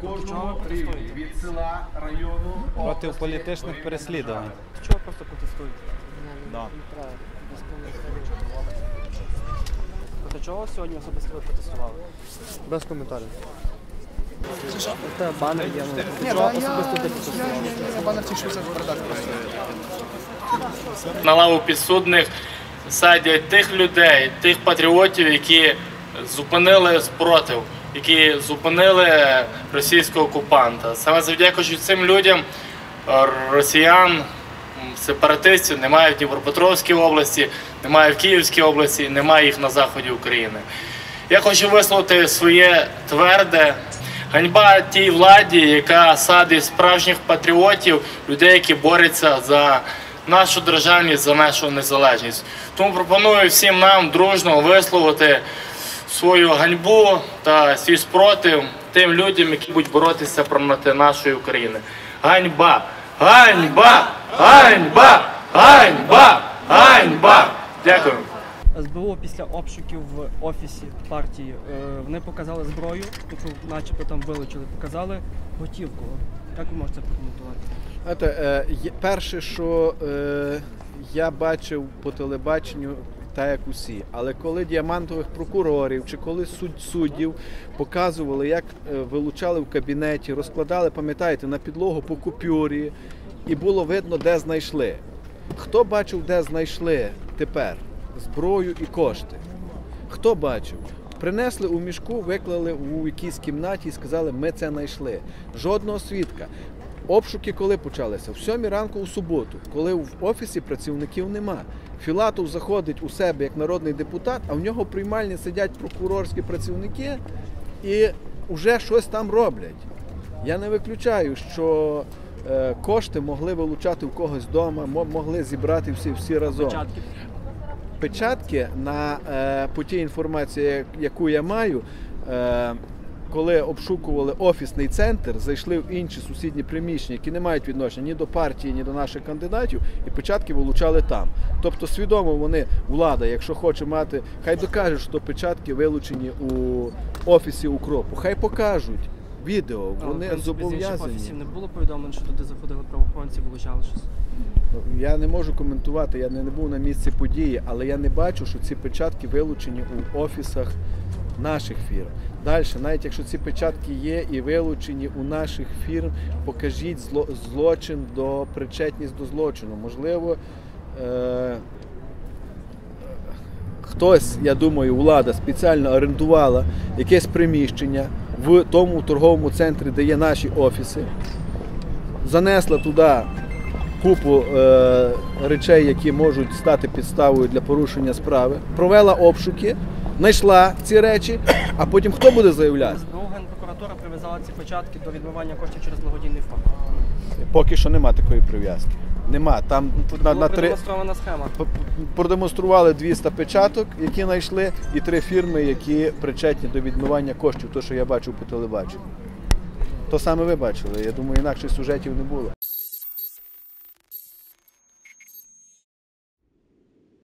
Кожному рівні від села, району проти політичних переслідувань. Чого просто протестують? Да. Проти чого сьогодні особисто протестували? Без коментарів. Це банер є. ти протестував? Я банер ті, що це просто. на лаву підсудних садять тих людей, тих патріотів, які зупинили спротив, які зупинили російського окупанта. Саме завдячуючи цим людям е, росіян, сепаратистів немає в Дніпропетровській області, немає в Київській області, немає їх на заході України. Я хочу висловити своє тверде. Ганьба тій владі, яка садить справжніх патріотів, людей, які борються за нашу державність, за нашу незалежність. Тому пропоную всім нам дружно висловити свою ганьбу та свій спротив тим людям, які будуть боротися проти нашої України. Ганьба! Ганьба! Ганьба! Ганьба! Ганьба! Дякую. СБУ після обшуків в офісі партії е, вони показали зброю, яку начебто там вилучили, показали готівку. Як ви можете прокоментувати? Знаєте, е, перше, що е, я бачив по телебаченню, так як усі, але коли діамантових прокурорів чи коли суд, суддів показували, як вилучали в кабінеті, розкладали, пам'ятаєте, на підлогу по купюрі, і було видно, де знайшли. Хто бачив, де знайшли тепер зброю і кошти? Хто бачив? Принесли у мішку, виклали у якійсь кімнаті і сказали, ми це знайшли. Жодного свідка. Обшуки коли почалися? В сьомій ранку у суботу, коли в офісі працівників нема. Філатов заходить у себе як народний депутат, а в нього в приймальні сидять прокурорські працівники і вже щось там роблять. Я не виключаю, що е, кошти могли вилучати в когось вдома, могли зібрати всі, всі разом. Печатки на е, по тій інформації, яку я маю. Е, коли обшукували офісний центр, зайшли в інші сусідні приміщення, які не мають відношення ні до партії, ні до наших кандидатів, і печатки вилучали там. Тобто свідомо вони, влада, якщо хоче мати, хай докаже, що печатки вилучені у офісі укропу. Хай покажуть відео. А, в Вони принципі, з інших зобов'язані. офісів не було повідомлень, що туди заходили правоохоронці, вилучали щось. Ну, Я не можу коментувати, я не, не був на місці події, але я не бачу, що ці печатки вилучені у офісах наших фірм. Далі, навіть якщо ці печатки є і вилучені у наших фірм, покажіть зло, злочин до причетність до злочину. Можливо, е, хтось, я думаю, влада спеціально орендувала якесь приміщення в тому торговому центрі, де є наші офіси, занесла туди купу е, речей, які можуть стати підставою для порушення справи, провела обшуки, знайшла ці речі, а потім хто буде заявляти? СБУ Генпрокуратура прив'язала ці початки до відмивання коштів через благодійний фонд. Поки що нема такої прив'язки. Нема. Там Тут на, на три продемонстрована схема. продемонстрували 200 печаток, які знайшли, і три фірми, які причетні до відмивання коштів, то що я бачив по телебаченню. То саме ви бачили. Я думаю, інакше сюжетів не було.